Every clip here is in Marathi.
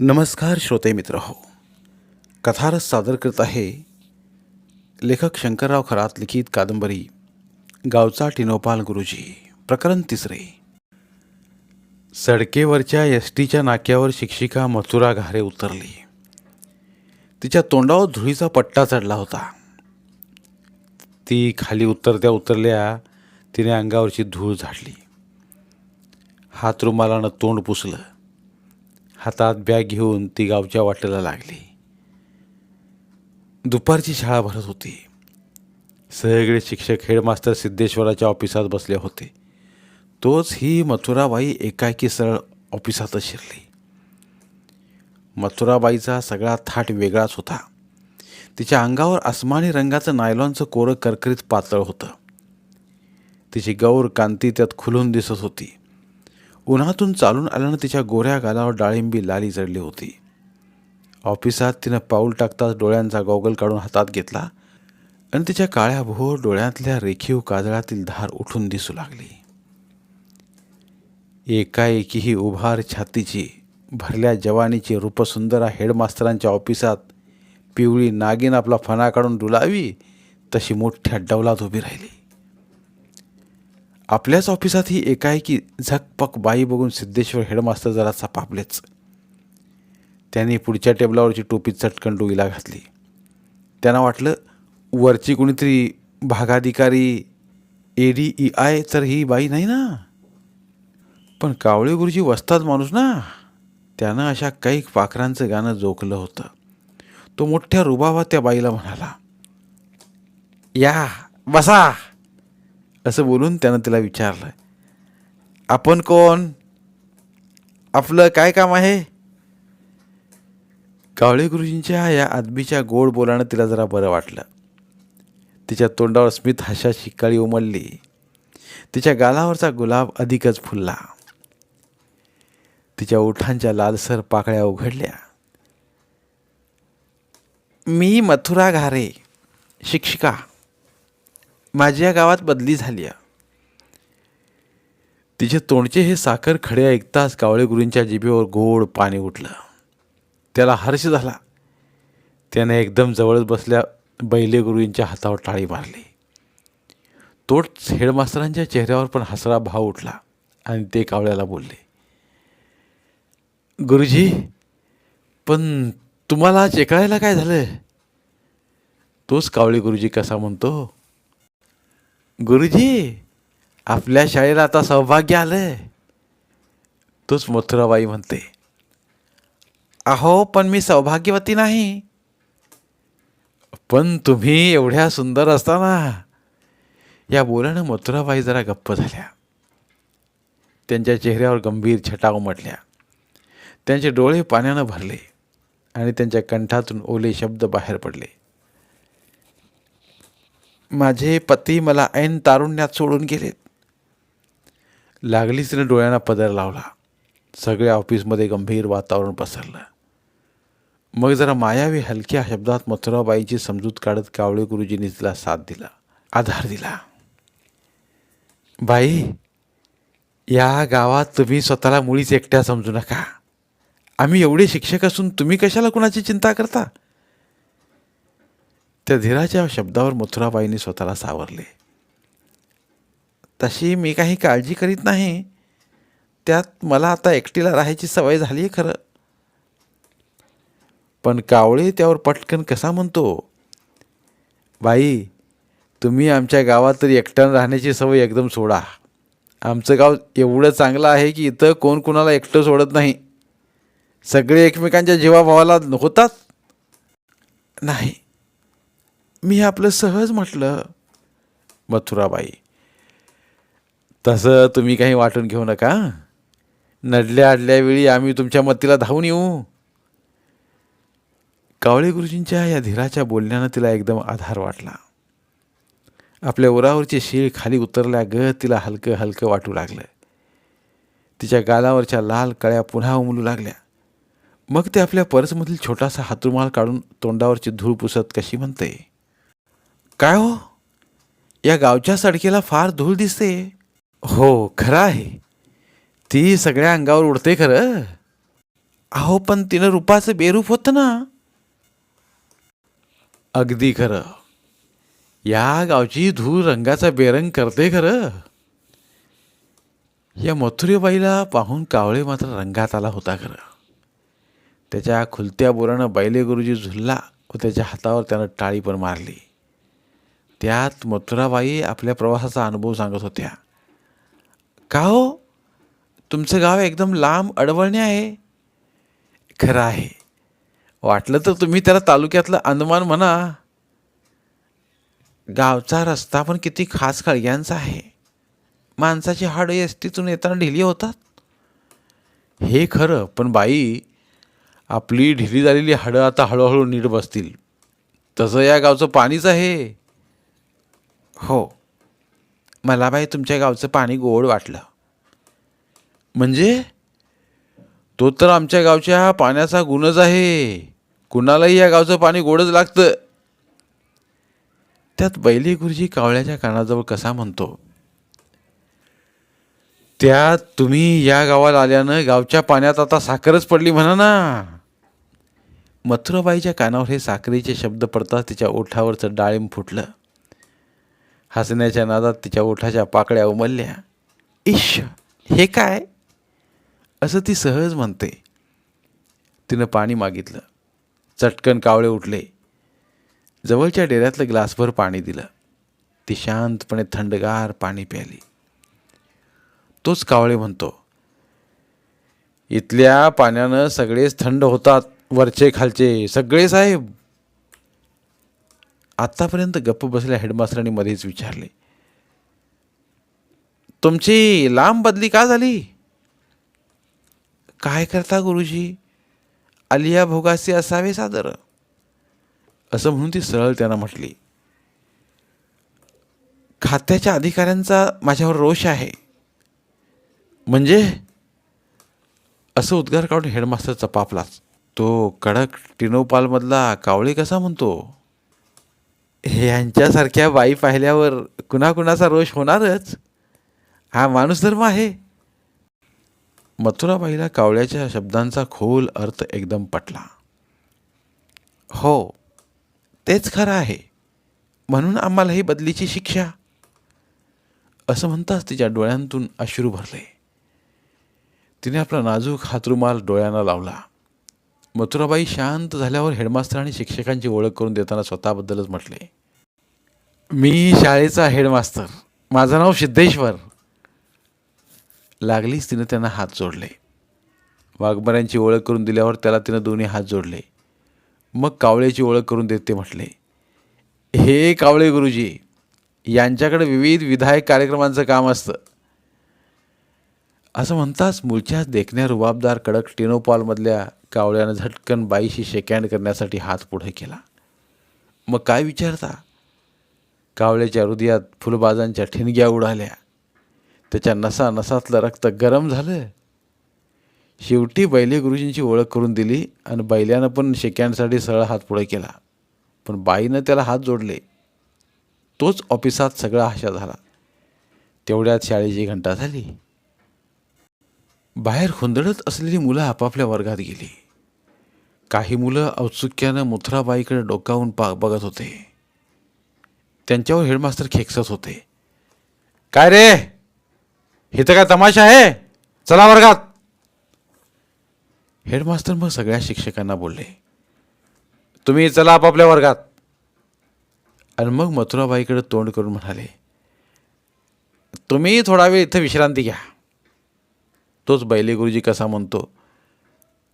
नमस्कार श्रोते मित्र हो. कथारस सादर करत आहे लेखक शंकरराव खरात लिखित कादंबरी गावचा टिनोपाल गुरुजी प्रकरण तिसरे. सडकेवरच्या एस टीच्या नाक्यावर शिक्षिका मथुरा घारे उतरली. तिच्या तोंडावर धुळीचा पट्टा चढला होता. ती खाली उतरत्या उतरल्या तिने अंगावरची धूळ झाडली. हात रुमालानं तोंड पुसलं. हातात बॅग घेऊन ती गावच्या वाटेला लागली. दुपारची शाळा भरत होती. सगळे शिक्षक हेडमास्तर सिद्धेश्वराच्या ऑफिसात बसले होते. तोच ही मथुराबाई एकाएकी सरळ ऑफिसातच शिरली. मथुराबाईचा सगळा थाट वेगळाच होता. तिच्या अंगावर आसमानी रंगाचं नायलॉनचं कोरं करकरीत पातळ होतं. तिची गौर कांती त्यात खुलून दिसत होती. उन्हातून चालून आल्यानं तिच्या गोऱ्या गालावर डाळिंबी लाली चढली होती. ऑफिसात तिनं पाऊल टाकताच डोळ्यांचा गॉगल काढून हातात घेतला आणि तिच्या काळ्या भोर डोळ्यातल्या रेखीव काजळातील धार उठून दिसू लागली. एकाएकी ही उभार छातीची भरल्या जवानीची रूपसुंदरा हेडमास्तरांच्या ऑफिसात पिवळी नागिन आपला फणा काढून डुलावी तशी मोठ्या डौलात उभी राहिली. आपल्याच ऑफिसात ही एकाएकी झकपक बाई बघून सिद्धेश्वर हेडमास्तर जरासा पापलेच त्यांनी पुढच्या टेबलावरची टोपी चटकन डोईला घातली. त्यांना वाटलं वरची कोणीतरी भागाधिकारी ए डी ई आय तर ही बाई नाही ना? पण कावळे गुरुजी वसतात माणूस ना? त्यानं अशा काही पाखरांचं गाणं जोखलं होतं. तो मोठ्या रुबावा त्या बाईला म्हणाला या बसा. असं बोलून त्यानं तिला विचारलं आपण कोण? आपलं काय काम आहे? कावळे गुरुजींच्या या आदमीच्या गोड बोलानं तिला जरा बरं वाटलं. तिच्या तोंडावर स्मित हाशा शिकाळी उमलली. तिच्या गालावरचा गुलाब अधिकच फुलला. तिच्या ओठांच्या लालसर पाकळ्या उघडल्या. मी मथुरा घारे शिक्षिका. माझ्या गावात बदली झाली आहे. तिचे तोंडचे हे साखर खडे ऐकताच कावळे गुरूंच्या जिभेवर गोड पाणी उठलं. त्याला हर्ष झाला. त्याने एकदम जवळच बसल्या बैले गुरूंच्या हातावर टाळी मारली. तोच हेडमास्तरांच्या चेहऱ्यावर पण हसरा भाव उठला आणि ते कावळ्याला बोलले गुरुजी पण तुम्हाला चेकळायला काय झालं तोच कावळे गुरुजी कसा म्हणतो? गुरुजी आपल्या शाळेला आता सौभाग्य आलं तोच मथुराबाई म्हणते अहो पण मी सौभाग्यवती नाही. पण तुम्ही एवढ्या सुंदर असताना. या बोलानं मथुराबाई जरा गप्प झाल्या. त्यांच्या चेहऱ्यावर गंभीर छटा उमटल्या. त्यांचे डोळे पाण्यानं भरले आणि त्यांच्या कंठातून ओले शब्द बाहेर पडले. माझे पती मला ऐन तारुण्यात सोडून गेलेत. लागलीच तिने डोळ्यांना पदर लावला. सगळ्या ऑफिसमध्ये गंभीर वातावरण पसरलं. मग जरा मायावी हलक्या शब्दात मथुराबाईची समजूत काढत कावळे गुरुजींनी तिला साथ दिला आधार दिला. बाई या गावात तुम्ही स्वतःला मुळीच एकट्या समजू नका. आम्ही एवढे शिक्षक असून तुम्ही कशाला कुणाची चिंता करता? त्या धीराच्या शब्दावर मथुराबाईंनी स्वतःला सावरले. तशी मी काही काळजी करीत नाही. त्यात मला आता एकटीला राहायची सवय झाली आहे खरं. पण कावळे त्यावर पटकन कसा म्हणतो? बाई तुम्ही आमच्या गावात तर एकट्यानं राहण्याची सवय एकदम सोडा. आमचं गाव एवढं चांगलं आहे की इथं कोण कोणाला एकटं सोडत नाही. सगळे एकमेकांच्या जीवाभावाला होतात? नाही. मी आपलं सहज म्हटलं मथुराबाई. तसं तुम्ही काही वाटून घेऊ नका. नडल्या आडल्यावेळी आम्ही तुमच्या मतीला धावून येऊ. कावळे गुरुजींच्या या धीराच्या बोलण्यानं तिला एकदम आधार वाटला. आपल्या उरावरचे शीळ खाली उतरल्या ग तिला हलकं हलकं वाटू लागलं. तिच्या गालावरच्या लाल कळ्या पुन्हा उमलू लागल्या. मग ते आपल्या पर्समधील छोटासा हातरुमाल काढून तोंडावरची धूळ पुसत कशी म्हणते? काय हो? या गावच्या सडकेला फार धूळ दिसते. हो खरं आहे. ती सगळ्या अंगावर उडते खरं. अहो पण तिनं रूपाचं बेरूप होतं ना. अगदी खरं. या गावची धूळ रंगाचा बेरंग करते खरं. या मथुरेबाईला पाहून कावळे मात्र रंगात आला होता खरं. त्याच्या खुलत्या बोरानं बैले गुरुजी झुलला व त्याच्या हातावर त्यानं टाळी पण मारली. त्यात मथुराबाई आपल्या प्रवासाचा अनुभव सांगत होत्या. का हो? तुमचं गाव एकदम लांब अडवळणे आहे. खरं आहे. वाटलं तर तुम्ही त्याला तालुक्यातलं अंदमान म्हणा. गावचा रस्ता पण किती खास खळग्यांचा आहे. माणसाची हाडं एस टीतून येताना ढिली होतात. हे खरं पण बाई आपली ढिली झालेली हाडं आता हळूहळू नीट बसतील. तसं या गावचं पाणीच आहे. हो. मला बाई तुमच्या गावचं पाणी गोड वाटलं. म्हणजे? तो तर आमच्या गावच्या पाण्याचा गुणच आहे. कुणालाही या गावचं पाणी गोडच लागतं. त्यात बैली गुरुजी कावळ्याच्या कानाजवळ कसा म्हणतो? त्यात तुम्ही या गावाला आल्यानं गावच्या पाण्यात आता साखरच पडली म्हणा ना. मथुराबाईच्या कानावर हे साखरेचे शब्द पडताच तिच्या ओठावरचं डाळिंब फुटलं. हसण्याच्या नादात तिच्या ओठाच्या पाकळ्या उमलल्या. इश हे काय? असं ती सहज म्हणते. तिनं पाणी मागितलं. चटकन कावळे उठले. जवळच्या डेऱ्यातलं ग्लासभर पाणी दिलं. ती शांतपणे थंडगार पाणी प्याली. तोच कावळे म्हणतो इथल्या पाण्यानं सगळेच थंड होतात वरचे खालचे. सगळे साहेब आत्तापर्यंत गप्प बसलेल्या हेडमास्टरांनी मध्येच विचारले तुमची लांब बदली का झाली? काय करता गुरुजी? आलिया भोगासी असावे सादर. असं म्हणून ती सरळ त्यांना म्हटली खात्याच्या अधिकाऱ्यांचा माझ्यावर रोष आहे. म्हणजे? असं उद्गार काढून हेडमास्टर चपापलाच तो कडक टिनोपालमधला कावळे कसा म्हणतो? ह्यांच्यासारख्या बाई पाहिल्यावर कुणाकुणाचा रोष होणारच? हा माणूस धर्म आहे. मथुराबाईला कावळ्याच्या शब्दांचा खोल अर्थ एकदम पटला. हो तेच खरं आहे. म्हणून आम्हाला ही बदलीची शिक्षा. असं म्हणताच तिच्या डोळ्यांतून अश्रू भरले. तिने आपला नाजूक हातरुमाल डोळ्यांना लावला. मथुराबाई शांत झाल्यावर हेडमास्टर आणि शिक्षकांची ओळख करून देताना स्वतःबद्दलच म्हटले. मी शाळेचा हेडमास्तर माझं नाव सिद्धेश्वर. लागलीच तिनं त्यांना हात जोडले. वाघमऱ्यांची ओळख करून दिल्यावर त्याला तिनं दोन्ही हात जोडले. मग कावळ्याची ओळख करून देत ते म्हटले हे कावळे गुरुजी यांच्याकडे विविध विधायक कार्यक्रमांचं काम असतं. असं म्हणताच मूळच्याच देखण्या रुबाबदार कडक टिनोपॉलमधल्या कावळ्यानं झटकन बाईशी शेकँड करण्यासाठी हात पुढे केला. मग काय विचारता? कावळ्याच्या हृदयात फुलबाजांच्या ठिणग्या उडाल्या. त्याच्या नसा नसातलं रक्त गरम झालं. शेवटी बैले गुरुजींची ओळख करून दिली आणि बैल्यानं पण शेकँडसाठी सरळ हात पुढे केला. पण बाईनं त्याला हात जोडले. तोच ऑफिसात सगळा आशा झाला. तेवढ्यात शाळेची घंटा झाली. बाहेर हुंदडत असलेली मुलं आपापल्या वर्गात गेली. काही मुलं औत्सुक्यानं मुथराबाईकडे डोकावून पा बघत होते. त्यांच्यावर हेडमास्टर खेकसत होते. काय रे? इथं काय तमाशा आहे? चला वर्गात. हेडमास्टर मग सगळ्या शिक्षकांना बोलले तुम्ही चला आपापल्या वर्गात. आणि मग मथुराबाईकडे तोंड करून म्हणाले तुम्ही थोडा वेळ इथं विश्रांती घ्या. तोच बैले गुरुजी कसा म्हणतो?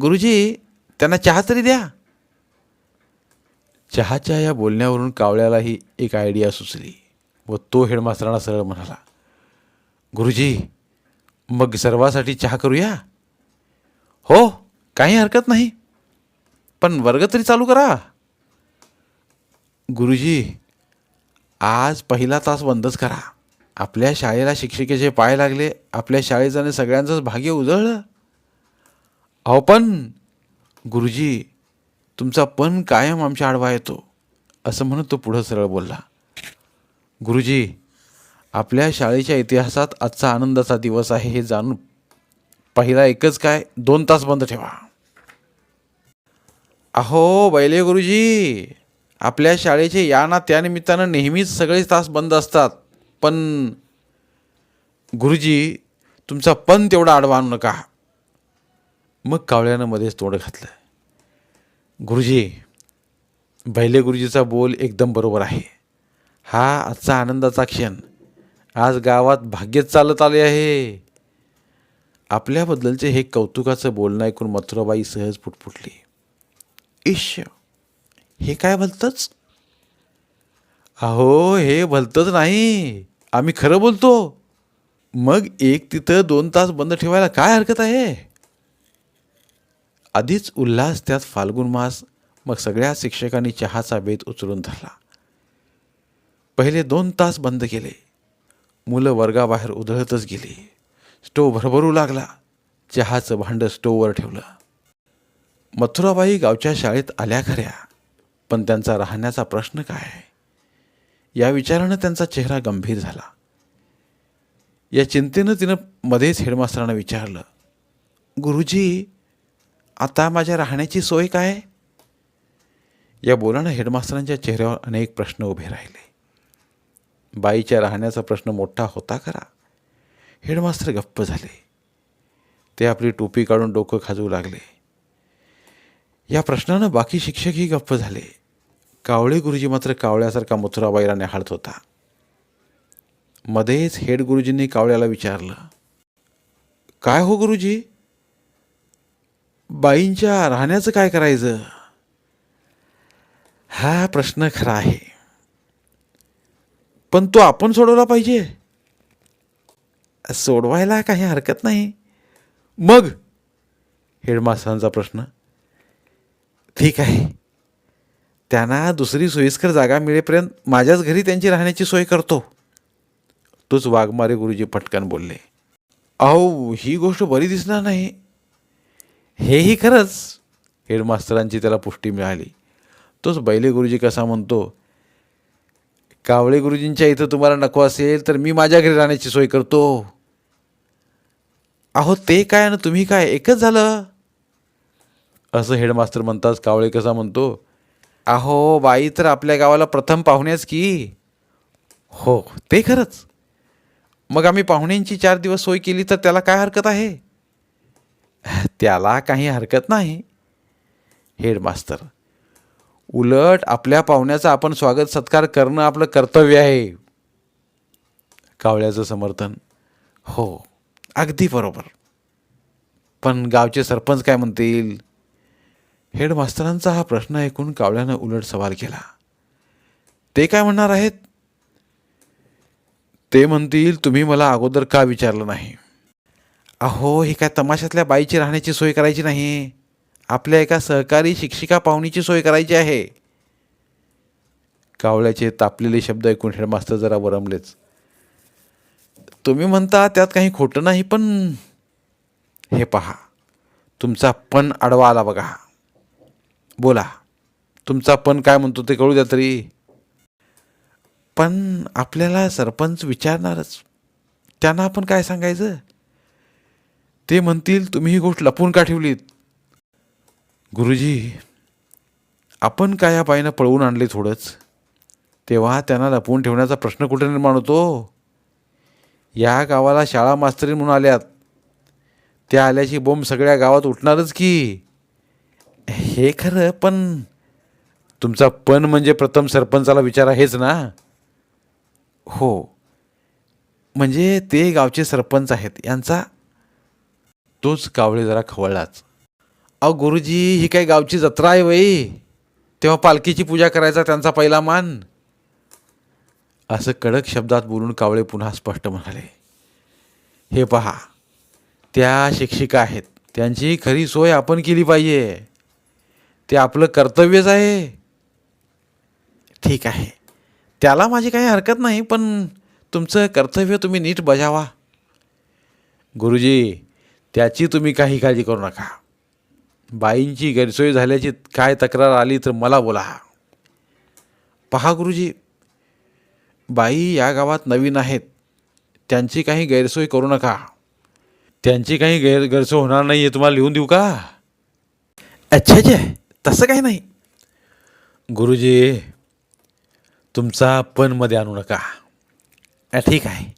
गुरुजी त्यांना चहा तरी द्या. चहाच्या या बोलण्यावरून कावळ्यालाही एक आयडिया सुचली व तो हेडमास्तरांना सरळ म्हणाला गुरुजी मग सर्वासाठी चहा करूया? हो काही हरकत नाही पण वर्ग तरी चालू करा. गुरुजी आज पहिला तास बंदच करा. आपल्या शाळेला शिक्षिकेचे पाय लागले आपल्या शाळेचं आणि सगळ्यांचंच भाग्य उजळलं. अहो पण गुरुजी तुमचा पण कायम आमच्या आडवा येतो असं म्हणत तो पुढं सरळ बोलला. गुरुजी आपल्या शाळेच्या इतिहासात आजचा आनंदाचा दिवस आहे हे जाणून पहिला एकच काय दोन तास बंद ठेवा. अहो बैले गुरुजी आपल्या शाळेचे या ना त्यानिमित्तानं नेहमीच सगळेच तास बंद असतात. पण गुरुजी तुमचा पण तेवढा आडवा आणू नका. मग कावळ्यानं मध्येच तोंड घातलं. गुरुजी बैले गुरुजीचा बोल एकदम बरोबर आहे. हा आजचा आनंदाचा क्षण. आज गावात भाग्यच चालत आले आहे. आपल्याबद्दलचे हे कौतुकाचं बोलणं ऐकून मथुराबाई सहज फुटफुटली ईश्य हे काय भलतंच? अहो हे भलतंच नाही. आम्ही खरं बोलतो? मग एक तिथं दोन तास बंद ठेवायला काय हरकत आहे? आधीच उल्हास त्यात फाल्गुन मास मग सगळ्या शिक्षकांनी चहाचा बेत उचलून धरला. पहिले दोन तास बंद केले. मुलं वर्गाबाहेर उधळतच गेली. स्टोव भरभरू लागला. चहाचं भांडं स्टोववर ठेवलं. मथुराबाई गावच्या शाळेत आल्या खऱ्या. पण त्यांचा राहण्याचा प्रश्न काय? या विचारानं त्यांचा चेहरा गंभीर झाला. या चिंतेनं तिनं मध्येच हेडमास्तरांना विचारलं गुरुजी आता माझ्या राहण्याची सोय काय? या बोलानं हेडमास्तरांच्या चेहऱ्यावर अनेक प्रश्न उभे राहिले. बाईच्या राहण्याचा प्रश्न मोठा होता खरा. हेडमास्तर गप्प झाले. ते आपली टोपी काढून डोकं खाजू लागले. या प्रश्नानं बाकी शिक्षकही गप्प झाले. कावळे गुरुजी मात्र कावळ्यासारखा मथुराबाईला निहाळत होता. मध्येच हेड गुरुजींनी कावळ्याला विचारलं काय हो गुरुजी? बाईंच्या राहण्याचं काय करायचं? हा प्रश्न खरा आहे. पण तो आपण सोडवला पाहिजे. सोडवायला काही हरकत नाही. मग? हेडमास्टरांचा प्रश्न. ठीक आहे. त्यांना दुसरी सोयीस्कर जागा मिळेपर्यंत माझ्याच घरी त्यांची राहण्याची सोय करतो. तोच वाघमारे गुरुजी पटकन बोलले. अहो ही गोष्ट बरी दिसणार नाही. हेही खरंच हेडमास्तरांची त्याला पुष्टी मिळाली. तोच बैले गुरुजी कसा म्हणतो कावळे गुरुजींच्या इथं तुम्हाला नको असेल तर मी माझ्या घरी राहण्याची सोय करतो. अहो ते काय ना तुम्ही काय एकच झालं? असं हेडमास्तर म्हणताच कावळे कसा म्हणतो अहो बाई तर आपल्या गावाला प्रथम पाहुण्याच की. हो ते खरंच. मग आम्ही पाहुण्यांची चार दिवस सोय केली तर त्याला काय हरकत आहे? त्याला काही हरकत नाही. हेडमास्तर उलट आपल्या पाहुण्याचा आपण स्वागत सत्कार करणं आपलं कर्तव्य आहे. कावळ्याचं समर्थन. हो अगदी बरोबर. पण गावचे सरपंच काय म्हणतील? हेडमास्तरांचा हा प्रश्न ऐकून कावळ्यानं उलट सवाल केला. ते काय म्हणणार आहेत? ते म्हणतील तुम्ही मला अगोदर का विचारलं नाही? अहो हे काय तमाशातल्या बाईची राहण्याची सोय करायची नाही. आपल्या एका सहकारी शिक्षिका पाहुणीची सोय करायची आहे. कावळ्याचे तापलेले शब्द ऐकून हेडमास्तर जरा वरमलेच तुम्ही म्हणता त्यात काही खोटं नाही पण हे पहा. तुमचा पण आडवा आला बघा. बोला. तुमचा पण काय म्हणतो ते कळू द्या तरी. पण आपल्याला सरपंच विचारणारच. त्यांना आपण काय सांगायचं? ते म्हणतील तुम्ही ही गोष्ट लपून का ठेवलीत? गुरुजी आपण काय या बाईनं पळवून आणले थोडंच? तेव्हा त्यांना लपवून ठेवण्याचा प्रश्न कुठे निर्माण होतो? या गावाला शाळा मास्तरी म्हणून आल्यात. त्या आल्याची बोंब सगळ्या गावात उठणारच की. हे खरं पण तुमचा पण म्हणजे प्रथम सरपंचाला विचारा हेच ना? हो. म्हणजे ते गावचे सरपंच आहेत. यांचा तोच कावळे जरा खवळलाच. अहो गुरुजी ही काय गावची जत्रा आहे वई. तेव्हा पालखीची पूजा करायचा त्यांचा पहिला मान. असं कडक शब्दात बोलून कावळे पुन्हा स्पष्ट म्हणाले. हे पहा त्या शिक्षिका आहेत. त्यांची खरी सोय आपण केली पाहिजे. ते आपलं कर्तव्यच आहे. ठीक आहे. त्याला माझी काही हरकत नाही पण तुमचं कर्तव्य तुम्ही नीट बजावा. गुरुजी त्याची तुम्ही काही काळजी करू नका. बाईंची गैरसोय झाल्याची काय तक्रार आली तर मला बोला. पहा गुरुजी बाई या गावात नवीन आहेत. त्यांची काही गैरसोय करू नका. त्यांची काही गैर गैरसोय होणार नाही आहे तुम्हाला लिहून देऊ का? अच्छा अच्छा. तसं काही नाही. गुरुजी तुमचा पण मध्ये आणू नका. "अ, ठीक आहे.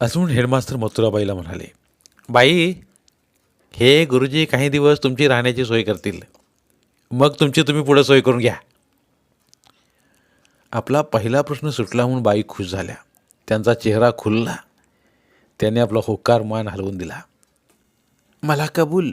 असं म्हणून हेडमास्तर मथुराबाईला म्हणाले बाई हे गुरुजी काही दिवस तुमची राहण्याची सोय करतील. मग तुमची तुम्ही पुढं सोय करून घ्या. आपला पहिला प्रश्न सुटला म्हणून बाई खुश झाल्या. त्यांचा चेहरा खुलला. त्याने आपला होकार मान हलवून दिला. मला कबूल